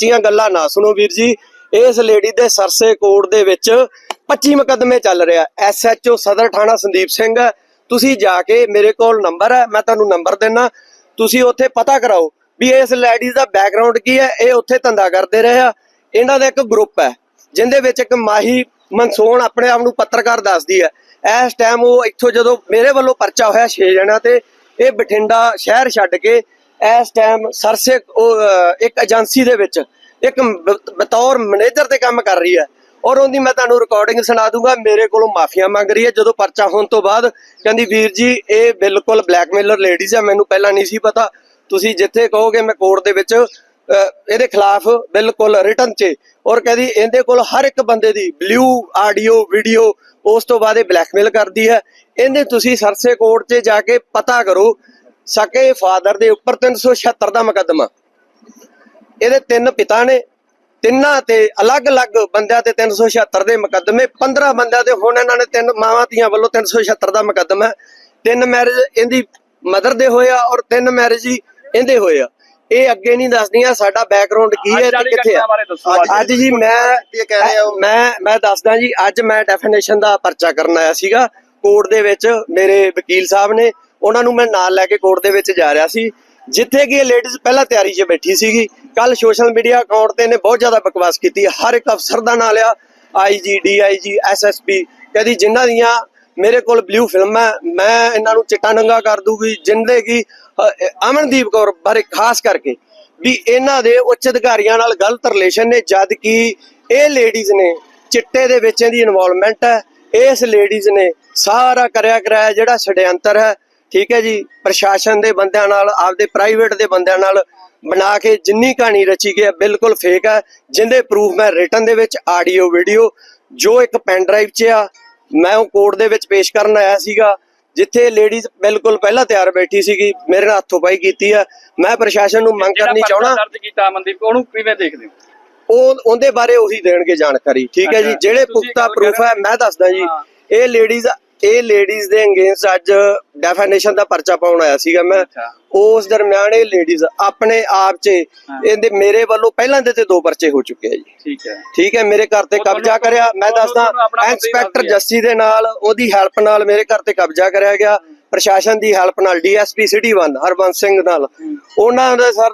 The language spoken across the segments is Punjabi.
ਕੱਚੀਆਂ ਗੱਲਾਂ ਨਾ ਸੁਣੋ ਵੀਰ ਜੀ, ਇਸ ਲੇਡੀ ਦੇ ਸਰਸੇ ਕੋਟ ਦੇ ਵਿੱਚ 25 ਮੁਕੱਦਮੇ ਚੱਲ ਰਿਹਾ। ਐਸਐਚਓ ਸਦਰ ਥਾਣਾ ਸੰਦੀਪ ਸਿੰਘ, ਤੁਸੀਂ ਜਾ ਕੇ ਮੇਰੇ ਕੋਲ ਨੰਬਰ ਹੈ, ਮੈਂ ਤੁਹਾਨੂੰ ਨੰਬਰ ਦੇਣਾ ਤੁਸੀਂ ਉੱਥੇ ਪਤਾ ਕਰਾਓ ਵੀ ਇਸ ਲੇਡੀਜ਼ ਦਾ ਬੈਕਗ੍ਰਾਉਂਡ ਕੀ ਹੈ, ਇਹ ਉੱਥੇ ਧੰਦਾ ਕਰਦੇ ਰਹੇ ਆ। ਇਹਨਾਂ ਦਾ ਇੱਕ ਗਰੁੱਪ ਹੈ, ਜਿੰਦੇ ਵਿੱਚ ਇੱਕ ਮਾਹੀ ਮਨਸੂਨ ਆਪਣੇ ਆਪ ਨੂੰ ਪੱਤਰਕਾਰ ਦੱਸਦੀ ਹੈ। ਇਸ ਟਾਈਮ ਉਹ ਇੱਥੋਂ ਜਦੋਂ ਮੇਰੇ ਵੱਲੋਂ ਪਰਚਾ ਹੋਇਆ 6 ਜਣਾ ਤੇ, ਇਹ ਬਠਿੰਡਾ ਸ਼ਹਿਰ ਛੱਡ ਕੇ ਇਸ ਟਾਈਮ ਸਰਸੇ ਇੱਕ ਏਜੰਸੀ ਦੇ ਵਿੱਚ ਇੱਕ ਬਤੌਰ ਮੈਨੇਜਰ ਤੇ ਕੰਮ ਕਰ ਰਹੀ ਹੈ। ਔਰ ਉਹਦੀ ਮੈਂ ਤੁਹਾਨੂੰ ਰਿਕਾਰਡਿੰਗ ਸੁਣਾ ਦੂੰਗਾ, ਮੇਰੇ ਕੋਲੋਂ ਮਾਫੀਆਂ ਮੰਗ ਰਹੀ ਹੈ। ਜਦੋਂ ਪਰਚਾ ਹੋਣ ਤੋਂ ਬਾਅਦ ਕਹਿੰਦੀ, ਵੀਰ ਜੀ, ਇਹ ਬਿਲਕੁਲ ਬਲੈਕਮੇਲਰ ਲੇਡੀਜ਼ ਹੈ ਮੈਨੂੰ ਪਹਿਲਾਂ ਨਹੀਂ ਸੀ ਪਤਾ। ਤੁਸੀਂ ਜਿੱਥੇ ਕਹੋਗੇ ਮੈਂ ਕੋਰਟ ਦੇ ਵਿੱਚ ਇਹਦੇ ਖਿਲਾਫ ਬਿਲਕੁਲ ਰਿਟਰਨ 'ਚ ਔਰ ਕਹਿੰਦੀ, ਇਹਦੇ ਕੋਲ ਹਰ ਇੱਕ ਬੰਦੇ ਦੀ ਬਲੂ ਆਡੀਓ ਵੀਡੀਓ ਉਸ ਤੋਂ ਬਾਅਦ ਇਹ ਬਲੈਕਮੇਲ ਕਰਦੀ ਹੈ। ਇਹਨੇ ਤੁਸੀਂ ਸਰਸੇ ਕੋਰਟ 'ਚ ਜਾ ਕੇ ਪਤਾ ਕਰੋ ਸਕੇ ਫਾਦਰ ਦੇ ਉੱਪਰ 376 ਦਾ ਮੁਕੱਦਮਾ ਇਹਦੇ ਤਿੰਨ ਪਿਤਾ ਨੇ ਤਿੰਨਾਂ ਤੇ ਅਲੱਗ-ਅਲੱਗ ਬੰਦਿਆਂ ਤੇ 376 ਦੇ ਮੁਕੱਦਮੇ 15 ਬੰਦਿਆਂ ਤੇ ਹੁਣ ਇਹਨਾਂ ਨੇ ਤਿੰਨ ਮਾਵਾਂ ਧੀਆਂ ਵੱਲੋਂ 376 ਦਾ ਮੁਕੱਦਮਾ ਹੈ। ਤਿੰਨ ਮੈਰਿਜ ਇਹਦੀ ਮਦਰ ਦੇ ਹੋਏ ਆ ਔਰ ਤਿੰਨ ਮੈਰਿਜ ਹੀ ਇਹਦੇ ਹੋਏ ਆ ਇਹ ਅੱਗੇ ਨਹੀਂ ਦੱਸਦੀਆਂ ਸਾਡਾ ਬੈਕਗ੍ਰਾਉਂਡ ਕੀ ਹੈ ਤੇ ਕਿੱਥੇ ਦੱਸੋ ਅੱਜ। ਜੀ ਮੈਂ ਇਹ ਕਹਿ ਰਹੇ ਹੋ ਮੈਂ ਮੈਂ ਦੱਸਦਾ ਜੀ ਅੱਜ ਮੈਂ ਡੈਫੀਨੇਸ਼ਨ ਦਾ ਪਰਚਾ ਕਰਨ ਆਇਆ ਸੀਗਾ ਕੋਰਟ ਦੇ ਵਿੱਚ ਮੇਰੇ ਵਕੀਲ ਸਾਹਿਬ ਨੇ ਉਹਨਾਂ ਨੂੰ ਮੈਂ ਨਾਲ ਲੈ ਕੇ ਕੋਰਟ ਦੇ ਵਿੱਚ ਜਾ ਰਿਹਾ ਸੀ, ਜਿੱਥੇ ਕਿ ਇਹ ਲੇਡੀਜ਼ ਪਹਿਲਾਂ ਤਿਆਰੀ 'ਚ ਬੈਠੀ ਸੀਗੀ। ਕੱਲ ਸੋਸ਼ਲ ਮੀਡੀਆ ਅਕਾਊਂਟ ਤੇ ਇਹਨੇ ਬਹੁਤ ਜ਼ਿਆਦਾ ਬਕਵਾਸ ਕੀਤੀ। ਹਰ ਇੱਕ ਅਫਸਰ ਦਾ ਨਾਂ ਲਿਆ ਆਈਜੀ ਡੀਆਈਜੀ ਐਸਐਸਪੀ ਕਹਦੀ, ਜਿਨ੍ਹਾਂ ਦੀਆਂ ਮੇਰੇ ਕੋਲ ਬਲੂ ਫਿਲਮ ਹੈ, ਮੈਂ ਇਹਨਾਂ ਨੂੰ ਚਿੱਟਾ ਨੰਗਾ ਕਰ ਦੂਗੀ, ਜਿੰਦੇ ਕੀ ਅਮਨਦੀਪ ਕੌਰ ਬਾਰੇ ਖਾਸ ਕਰਕੇ। ਵੀ ਇਹਨਾਂ ਦੇ ਉੱਚ ਅਧਿਕਾਰੀਆਂ ਨਾਲ ਗਲਤ ਰਿਲੇਸ਼ਨ ਨੇ, ਜਦ ਕਿ ਇਹ ਲੇਡੀਜ਼ ਨੇ ਚਿੱਟੇ ਦੇ ਵਿੱਚ ਇਹਦੀ ਇਨਵੋਲਵਮੈਂਟ ਹੈ। ਇਸ ਲੇਡੀਜ਼ ਨੇ ਸਾਰਾ ਕਰਿਆ ਕਰਾਇਆ ਜਿਹੜਾ ਛੜਯੰਤਰ ਹੈ ਠੀਕ ਹੈ ਜੀ ਪ੍ਰਸ਼ਾਸਨ ਦੇ ਬੰਦਿਆਂ ਨਾਲ ਆਪਦੇ ਪ੍ਰਾਈਵੇਟ ਦੇ ਬੰਦਿਆਂ ਨਾਲ ਬਣਾ ਕੇ ਜਿੰਨੀ ਕਹਾਣੀ ਰਚੀ ਗਈ ਹੈ ਬਿਲਕੁਲ ਫੇਕ ਹੈ। ਜਿੰਦੇ ਪ੍ਰੂਫ ਮੈਂ ਰਿਟਨ ਦੇ ਵਿੱਚ ਆਡੀਓ ਵੀਡੀਓ ਜੋ ਇੱਕ ਪੈਨ ਡਰਾਈਵ 'ਚ ਆ ਮੈਂ ਉਹ ਕੋਰਟ ਦੇ ਵਿੱਚ ਪੇਸ਼ ਕਰਨ ਆਇਆ ਸੀਗਾ ਜਿੱਥੇ ਲੇਡੀਜ਼ ਬਿਲਕੁਲ ਪਹਿਲਾਂ ਤਿਆਰ ਬੈਠੀ ਸੀਗੀ ਮੇਰੇ ਨਾਲ ਹੱਥੋਂ ਪਾਈ ਕੀਤੀ ਆ ਮੈਂ ਪ੍ਰਸ਼ਾਸਨ ਨੂੰ ਮੰਗ ਕਰਨੀ ਚਾਹਣਾ ਦਰਜ ਕੀਤਾ ਅਮਨਦੀਪ ਉਹਨੂੰ ਕਿਵੇਂ ਦੇਖਦੇ ਹੋ? ਉਹ ਉਹਦੇ ਬਾਰੇ ਉਹੀ ਦੇਣਗੇ ਜਾਣਕਾਰੀ ਠੀਕ ਹੈ ਜੀ। ਜਿਹੜੇ ਪੁਖਤਾ ਪ੍ਰੂਫ ਹੈ ਮੈਂ ਦੱਸਦਾ ਜੀ। ਇਹ ਲੇਡੀਜ਼ ਇਹ ਲੇਡੀਜ਼ ਦੇ ਅਗੇਂਸਟ ਅੱਜ ਡੈਫੀਨੇਸ਼ਨ ਦਾ ਪਰਚਾ ਪਾਉਣ ਆਇਆ ਸੀਗਾ ਮੈਂ। ਉਸ ਦਰਮਿਆਨ ਇਹ ਲੇਡੀਜ਼ ਆਪਣੇ ਆਪ 'ਚ। ਇਹਦੇ ਮੇਰੇ ਵੱਲੋਂ ਪਹਿਲਾਂ ਦੇ ਤੇ ਦੋ ਪਰਚੇ ਹੋ ਚੁੱਕੇ ਆ ਜੀ। ਠੀਕ ਹੈ। ਠੀਕ ਹੈ ਮੇਰੇ ਘਰ ਤੇ ਕਬਜ਼ਾ ਕਰਿਆ। ਮੈਂ ਦੱਸਦਾ ਇੰਸਪੈਕਟਰ। ਜੱਸੀ ਦੇ ਨਾਲ ਉਹਦੀ ਹੈਲਪ ਨਾਲ ਮੇਰੇ ਘਰ ਤੇ ਕਬਜ਼ਾ ਕਰਿਆ ਗਿਆ। ਪ੍ਰਸ਼ਾਸਨ ਦੀ ਹੈਲਪ ਨਾਲ ਡੀਐਸਪੀ ਸਿਟੀ 1 ਹਰਬੰਸ ਸਿੰਘ ਨਾਲ। ਉਹਨਾਂ ਦਾ ਸਰ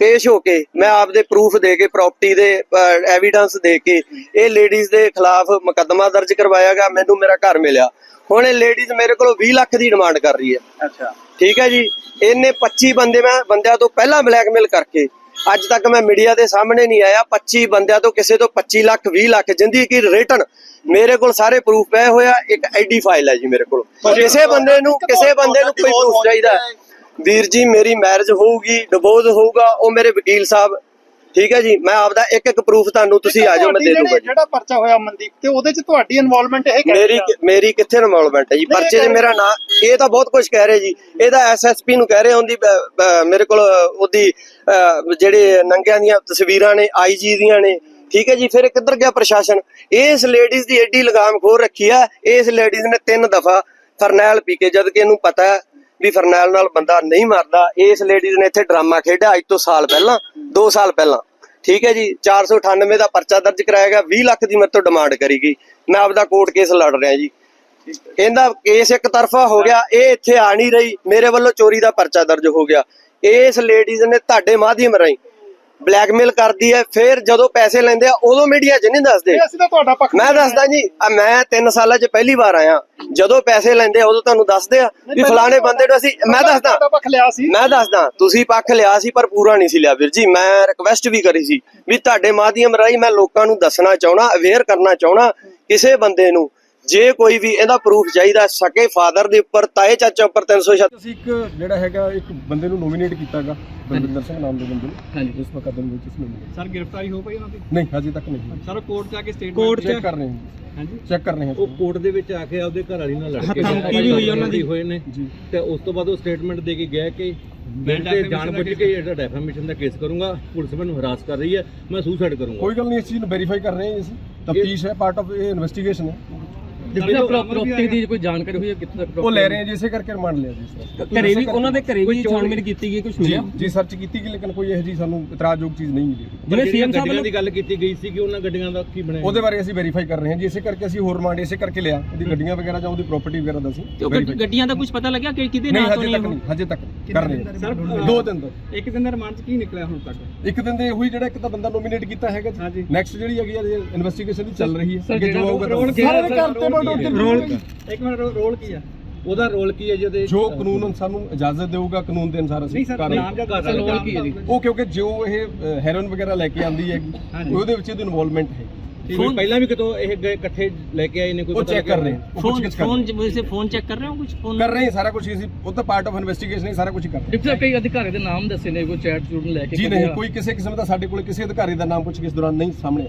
ਪੇਸ਼ ਹੋ ਕੇ ਮੈਂ ਆਪਦੇ ਪ੍ਰੂਫ ਦੇ ਕੇ ਪ੍ਰਾਪਰਟੀ ਦੇ ਐਵੀਡੈਂਸ ਦੇ ਕੇ ਇਹ ਲੇਡੀਜ਼ ਦੇ ਖਿਲਾਫ ਮੁਕੱਦਮਾ ਦਰਜ ਕਰਵਾਇਆ ਗਿਆ ਮੈਨੂੰ ਮੇਰਾ ਘਰ ਮਿਲਿਆ। ਹੁਣ ਇਹ ਲੇਡੀਜ਼ ਮੇਰੇ ਕੋਲੋਂ 20 ਲੱਖ ਦੀ ਡਿਮਾਂਡ ਕਰ ਰਹੀ ਹੈ। ਅੱਛਾ। ਠੀਕ ਹੈ ਜੀ? ਇਹਨੇ 25 ਬੰਦੇ ਮੈਂ ਬੰਦਿਆਂ ਤੋਂ ਪਹਿਲਾਂ ਬਲੈਕਮੇਲ ਕਰਕੇ ਅੱਜ ਤੱਕ ਮੈਂ ਮੀਡੀਆ ਦੇ ਸਾਹਮਣੇ ਨਹੀਂ ਆਇਆ। 25 ਬੰਦਿਆਂ ਤੋਂ ਕਿਸੇ ਤੋਂ 25 ਲੱਖ 20 ਲੱਖ ਜਿੰਦੀ ਕੀ ਰਿਟਰਨ ਮੇਰੇ ਕੋਲ ਸਾਰੇ ਪ੍ਰੂਫ ਪਏ ਹੋਇਆ ਇੱਕ ਆਈਡੀ ਫਾਈਲ ਹੈ ਜੀ ਮੇਰੇ ਕੋਲ। ਕਿਸੇ ਬੰਦੇ ਨੂੰ ਕਿਸੇ ਬੰਦੇ ਨੂੰ ਕੋਈ ਪ੍ਰੂਫ ਚਾਹੀਦਾ। ਵੀਰ ਜੀ ਮੇਰੀ ਮੈਰਿਜ ਹੋਊਗੀ ਡਿਵੋਰਸ ਹੋਊਗਾ ਉਹ ਮੇਰੇ ਵਕੀਲ ਸਾਹਿਬ। ਠੀਕ ਹੈ ਜੀ ਮੈਂ ਆਪਦਾ ਇੱਕ ਇੱਕ ਪ੍ਰੂਫ ਤੁਹਾਨੂੰ ਤੁਸੀਂ ਆ ਜਾਓ ਮੈਂ ਦੇ ਦੂੰਗਾ ਜਿਹੜਾ ਪਰਚਾ ਹੋਇਆ ਮਨਦੀਪ ਤੇ ਉਹਦੇ ਚ ਤੁਹਾਡੀ ਇਨਵੋਲਵਮੈਂਟ ਇਹ ਮੇਰੀ। ਮੇਰੀ ਕਿੱਥੇ ਇਨਵੋਲਵਮੈਂਟ ਹੈ ਜੀ? ਪਰਚੇ 'ਚ ਮੇਰਾ ਨਾਂ ਇਹ ਤਾਂ ਬਹੁਤ ਕੁਝ ਕਹਿ ਰਹੇ ਜੀ। ਇਹਦਾ ਐਸਐਸਪੀ ਨੂੰ ਕਹਿ ਰਹੇ ਬ- ਮੇਰੇ ਕੋਲ ਉਹਦੀ ਜਿਹੜੇ ਨੰਗਿਆਂ ਦੀਆਂ ਤਸਵੀਰਾਂ ਨੇ ਆਈਜੀ ਦੀਆਂ ਨੇ। ਠੀਕ ਹੈ ਜੀ ਫਿਰ ਕਿੱਧਰ ਗਿਆ ਪ੍ਰਸ਼ਾਸਨ? ਇਸ ਲੇਡੀਜ਼ ਦੀ ਐਡੀ ਲਗਾਮ ਖੋਰ ਰੱਖੀ ਆ ਇਸ ਲੇਡੀਜ਼ ਨੇ ਤਿੰਨ ਦਫਾ ਫਰਨੈਲ ਪੀ ਕੇ ਜਦ ਕਿ ਇਹਨੂੰ ਪਤਾ ਹੈ ਵੀ ਫਰਨੈਲ ਨਾਲ ਬੰਦਾ ਨਹੀਂ ਮਰਦਾ। ਇਸ ਲੇਡੀਜ਼ ਨੇ ਇੱਥੇ ਡਰਾਮਾ ਖੇਡਿਆ ਅੱਜ ਤੋਂ ਸਾਲ ਪਹਿਲਾਂ 2 ਸਾਲ ਪਹਿਲਾਂ। ਠੀਕ ਹੈ ਜੀ 498 ਦਾ ਪਰਚਾ ਦਰਜ ਕਰਾਇਆ ਗਿਆ 20 ਲੱਖ ਦੀ ਮੇਰੇ ਤੋਂ ਡਿਮਾਂਡ ਕਰੀ ਗਈ। ਮੈਂ ਆਪਦਾ ਕੋਰਟ ਕੇਸ ਲੜ ਰਿਹਾ ਜੀ। ਇਹਦਾ ਕੇਸ ਇੱਕ ਤਰਫਾ ਹੋ ਗਿਆ, ਇਹ ਇੱਥੇ ਆ ਨਹੀਂ ਰਹੀ, ਮੇਰੇ ਵੱਲੋਂ ਚੋਰੀ ਦਾ ਪਰਚਾ ਦਰਜ ਹੋ ਗਿਆ। ਇਸ ਲੇਡੀਜ਼ ਨੇ ਤੁਹਾਡੇ ਮਾਧਿਅਮ ਰਾਹੀਂ ਬਲੈਕਮੇਲ ਕਰਦੀ ਹੈ ਫਿਰ ਜਦੋਂ ਪੈਸੇ ਲੈਂਦੇ ਆ ਉਦੋਂ ਮੀਡੀਆ 'ਚ ਨਹੀਂ ਦੱਸਦੇ। ਇਹ ਅਸੀਂ ਤਾਂ ਤੁਹਾਡਾ ਪੱਖ ਮੈਂ ਦੱਸਦਾ ਜੀ ਆ ਮੈਂ 3 ਸਾਲਾਂ 'ਚ ਪਹਿਲੀ ਵਾਰ ਆਇਆ। ਜਦੋਂ ਪੈਸੇ ਲੈਂਦੇ ਆ ਉਦੋਂ ਤੁਹਾਨੂੰ ਦੱਸਦੇ ਆ ਵੀ ਫਲਾਣੇ ਬੰਦੇ ਨੂੰ ਅਸੀਂ ਮੈਂ ਦੱਸਦਾ। ਤੁਹਾਡਾ ਪੱਖ ਲਿਆ ਸੀ। ਮੈਂ ਦੱਸਦਾ ਤੁਸੀਂ ਪੱਖ ਲਿਆ ਸੀ ਪਰ ਪੂਰਾ ਨਹੀਂ ਸੀ ਲਿਆ ਵੀਰ ਜੀ। ਮੈਂ ਰਿਕਵੈਸਟ ਵੀ ਕਰੀ ਸੀ ਵੀ ਤੁਹਾਡੇ ਮਾਧਿਅਮ ਰਾਹੀਂ ਮੈਂ ਲੋਕਾਂ ਨੂੰ ਦੱਸਣਾ ਚਾਹਣਾ ਅਵੇਅਰ ਕਰਨਾ ਚਾਹਣਾ ਕਿਸੇ ਬੰਦੇ ਨੂੰ। ਜੇ ਕੋਈ ਵੀ ਇਹਦਾ ਪ੍ਰੂਫ ਚਾਹੀਦਾ ਸਕੇ ਫਾਦਰ ਦੇ ਉੱਪਰ ਤਾਏ ਚਾਚਾ ਉੱਪਰ 306 ਅਸੀਂ ਇੱਕ ਜਿਹੜਾ ਹੈਗਾ ਇੱਕ ਬੰਦੇ ਨੂੰ ਨੋਮੀਨੇਟ ਕੀਤਾਗਾ। ਬਲਵਿੰਦਰ ਸਿੰਘ ਨਾਮ ਦੇ ਬੰਦੇ ਨੂੰ ਹਾਂਜੀ। ਇਸ ਮੁਕੱਦਮੇ ਵਿੱਚ ਇਸ ਨੂੰ ਸਰ ਗ੍ਰਿਫਤਾਰੀ ਹੋ ਪਈ ਉਹਨਾਂ ਦੀ? ਨਹੀਂ ਹਜੇ ਤੱਕ ਨਹੀਂ ਸਰ ਕੋਰਟ ਜਾ ਕੇ ਸਟੇਟਮੈਂਟ ਕੋਰਟ ਚੈੱਕ ਕਰ ਰਹੇ ਹਾਂ ਹਾਂਜੀ। ਚੈੱਕ ਕਰ ਰਹੇ ਹਾਂ ਉਹ ਕੋਰਟ ਦੇ ਵਿੱਚ ਆ ਕੇ ਆਪਦੇ ਘਰ ਵਾਲੀ ਨਾਲ ਲੜ ਕੇ ਹੱਥਾਂ ਮੁੱਕੀ ਵੀ ਹੋਈ ਉਹਨਾਂ ਦੀ। ਹੋਏ ਨੇ। ਜੀ। ਤੇ ਉਸ ਤੋਂ ਬਾਅਦ ਉਹ ਸਟੇਟਮੈਂਟ ਦੇ ਕੇ ਗਿਆ ਕਿ ਮੈਂ ਤੇ defamation ਜਾਣ ਦਾ ਬੁੱਝ case ਕੇ ਜਿਹੜਾ ਡੈਫਾਮੇਸ਼ਨ ਦਾ ਕੇਸ ਕਰੂੰਗਾ ਪੁਲਿਸ ਮੈਨੂੰ ਹਰਾਸ ਕਰ ਰਹੀ ਹੈ ਮੈਂ ਸੁਸਾਈਡ ਕਰੂੰਗਾ। ਕੋਈ ਗੱਲ ਨਹੀਂ ਇਸ ਚੀਜ਼ ਨੂੰ ਵੈਰੀਫਾਈ ਕਰ ਰਹੇ ਹਾਂ ਅਸੀਂ। ਤਫਤੀਸ਼ ਹੈ ਪਾਰਟ ਆਫ ਇਹ ਇਨਵੈਸਟੀਗੇਸ਼ਨ ਹੈ। ਪ੍ਰੋਪਰਟੀ ਦੀ ਕੋਈ ਜਾਣਕਾਰੀ ਹੋਈ ਹੈ ਕਿੱਥੇ ਤੱਕ ਉਹ ਲੈ ਰਹੇ ਆ ਜੀ ਇਸੇ ਕਰਕੇ ਰਿਮਾਂਡ ਲਿਆ ਜੀ ਸਰ ਘਰੇ ਵੀ ਉਹਨਾਂ ਦੇ ਘਰੇ ਵੀ ਛਾਣਬੀਨ ਕੀਤੀ ਗਈ ਕੁਝ ਜੀ ਮਿਲਿਆ ਜੀ ਸਰਚ ਕੀਤੀ ਗਈ ਲੇਕਿਨ ਕੋਈ ਇਹੋ ਜੀ ਸਾਨੂੰ ਇਤਰਾਜ਼ਯੋਗ ਚੀਜ਼ ਨਹੀਂ ਮਿਲੀ। ਜਿਵੇਂ ਸੀਐਮ ਸਾਹਿਬ ਗੱਡੀਆਂ ਵੱਲੋਂ ਦੀ ਗੱਲ ਕੀਤੀ ਗਈ ਸੀ ਕਿ ਉਹਨਾਂ ਗੱਡੀਆਂ ਦਾ ਕੀ ਬਣਿਆ? ਉਹਦੇ ਬਾਰੇ ਅਸੀਂ ਵੈਰੀਫਾਈ ਕਰ ਰਹੇ ਹਾਂ ਜੀ ਇਸੇ ਕਰਕੇ ਅਸੀਂ ਹੋਰ ਰਿਮਾਂਡ ਇਸੇ ਕਰਕੇ ਲਿਆ ਉਹਦੀ ਗੱਡੀਆਂ ਵਗੈਰਾ ਜਾਂ ਉਹਦੀ ਪ੍ਰਾਪਰਟੀ ਵਗੈਰਾ ਦਾ ਅਸੀਂ verify ਗੱਡੀਆਂ ਦਾ ਕੁਝ ਪਤਾ ਲੱਗਿਆ ਕਿ ਕਿਹਦੇ ਨਹੀਂ ਨਾਂ ਤੋਂ ਹਜੇ ਨਹੀਂ ਤੱਕ ਉਹ ਨਹੀਂ ਹਜੇ ਤੱਕ ਕਰ ਰਹੇ ਹਾਂ। ਦੋ ਦਿਨ ਦਾ। ਇੱਕ ਦਿਨ ਦਾ ਰਿਮਾਂਡ ਕੀ ਨਿਕਲਿਆ ਹੁਣ ਤੱਕ? ਇੱਕ ਦਿਨ ਦੇ ਉਹੀ ਜਿਹੜਾ ਇੱਕ ਤਾਂ ਬੰਦਾ ਨੋਮੀਨੇਟ ਕੀਤਾ ਹੈਗਾ ਜੀ। ਨੈਕਸਟ ਜਿਹੜੀ ਹੈਗੀ ਇਨਵੈਸਟੀਗੇਸ਼ਨ ਦੀ ਚੱਲ ਰਹੀ ਹੈ। ਅੱਗੇ ਜੋ ਆਊਗਾ ਸਾਰੇ ਕਰਤੇ ਰੋਲ ਇੱਕ ਮਿੰਟ ਰੋਲ ਕੀ ਆ ਉਹਦਾ ਰੋਲ ਕੀ ਹੈ ਜਿਹਦੇ ਜੋ ਕਾਨੂੰਨ ਸਾਨੂੰ ਇਜਾਜ਼ਤ ਦੇਊਗਾ ਕਾਨੂੰਨ ਦੇ ਅਨੁਸਾਰ ਅਸੀਂ ਕਾਰਵਾਈ। ਰੋਲ ਕੀ ਹੈ ਜੀ? ਉਹ ਕਿਉਂਕਿ ਜੋ ਇਹ ਹੈਰੋਇਨ ਵਗੈਰਾ ਲੈ ਕੇ ਆਂਦੀ ਹੈਗੀ ਉਹਦੇ ਵਿੱਚ ਇਹਦੀ ਇਨਵੋਲਵਮੈਂਟ ਹੈ। ਪਹਿਲਾਂ ਵੀ ਕਿਤੋਂ ਇਹ ਗਏ ਇਕੱਠੇ ਲੈ ਕੇ ਆਏ ਨੇ ਕੋਈ ਪਤਾ ਚੈੱਕ? ਕਰ ਰਹੇ ਹਾਂ ਫੋਨ ਫੋਨ ਵੈਸੇ ਫੋਨ ਚੈੱਕ ਕਰ ਰਹੇ ਹੋ ਕੁਝ ਹਾਂ। ਫੋਨ ਕਰ ਰਹੇ ਹਾਂ ਸਾਰਾ ਕੁਝ ਅਸੀਂ ਉਹ ਤਾਂ ਪਾਰਟ ਆਫ ਇਨਵੈਸਟੀਗੇਸ਼ਨ ਹੈ ਸਾਰਾ ਕੁਝ ਕਰ ਰਹੇ ਡਿਪਟੀ ਸਾਹਿਬ ਕਈ ਅਧਿਕਾਰੀ ਦੇ ਨਾਮ ਦੱਸੇ ਨੇ ਕੋਈ ਚੈਟ ਚੂਟ ਲੈ ਹਾਂ। ਕੇ ਜੀ ਨਹੀਂ ਕੋਈ ਕਿਸੇ ਕਿਸਮ ਦਾ ਸਾਡੇ ਕੋਲ ਕਿਸੇ ਅਧਿਕਾਰੀ ਦਾ ਨਾਮ ਪੁੱਛ ਕੇ ਇਸ ਦੌਰਾਨ ਨਹੀਂ ਸਾਹਮਣੇ